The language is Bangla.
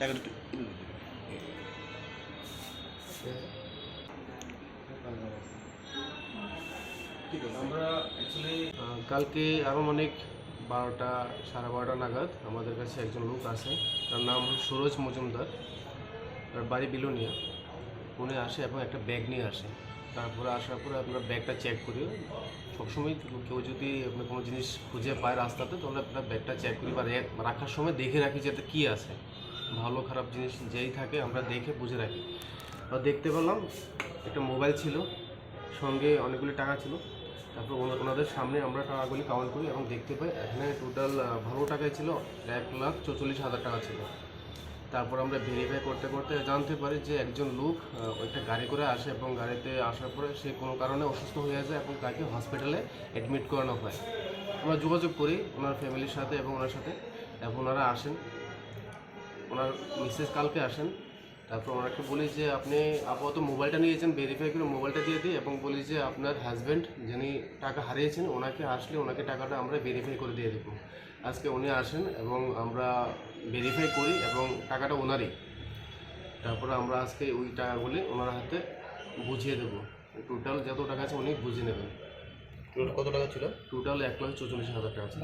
টাকাটা একটু আমরা কালকে আরও অনেক বারোটা, সাড়ে বারোটা নাগাদ আমাদের কাছে একজন লোক আসে। তার নাম সুরজ মজুমদার। তার বাড়ি বিলোনিয়া। উনি আসে এবং একটা ব্যাগ নিয়ে আসে। তারপরে আসার পরে আপনার ব্যাগটা চেক করি সবসময় কেউ যদি আপনার কোনো জিনিস খুঁজে পায় রাস্তাতে, তাহলে আপনার ব্যাগটা চেক করি বা রাখার সময় দেখে রাখি যে এতে কী আছে। ভালো, খারাপ জিনিস যেই থাকে আমরা দেখে বুঝে রাখি। দেখতে পেলাম, একটা মোবাইল ছিল, সঙ্গে অনেকগুলি টাকা ছিল। তারপর ওনা- ওনাদের সামনে আমরা টাকাগুলি কাউন্ট করি এবং দেখতে পাই, এখানে টোটাল ভালো টাকাই ছিল, এক লাখ চৌচল্লিশ হাজার টাকা ছিল। তারপর আমরা ভেরিফাই করতে করতে জানতে পারি যে একজন লোক একটা গাড়ি করে আসে এবং গাড়িতে আসার পরে সে কোনো কারণে অসুস্থ হয়ে যায় এবং তাকে হসপিটালে অ্যাডমিট করানো হয়। আমরা যোগাযোগ করি ওনার ফ্যামিলির সাথে এবং ওনার সাথে এবং ওনারা আসেন। ওনার মিসেস কালকে আসেন তারপর ওনাকে বলি যে আপনি আপাতত মোবাইলটা নিয়েছেন ভেরিফাই করে মোবাইলটা দিয়ে দিই এবং বলি যে আপনার হাজব্যান্ড যিনি টাকা হারিয়েছেন ওনাকে আসলে ওনাকে টাকাটা আমরা ভেরিফাই করে দিয়ে দেবো। আজকে উনি আসেন এবং আমরা ভেরিফাই করি এবং টাকাটা ওনারই। তারপরে আমরা আজকে ওই টাকাগুলি ওনার হাতে বুঝিয়ে দেবো। টোটাল যত টাকা আছে উনি বুঝিয়ে নেবেন। কত টাকা ছিল? টোটাল এক লাখ চৌচল্লিশ হাজার টাকা আছে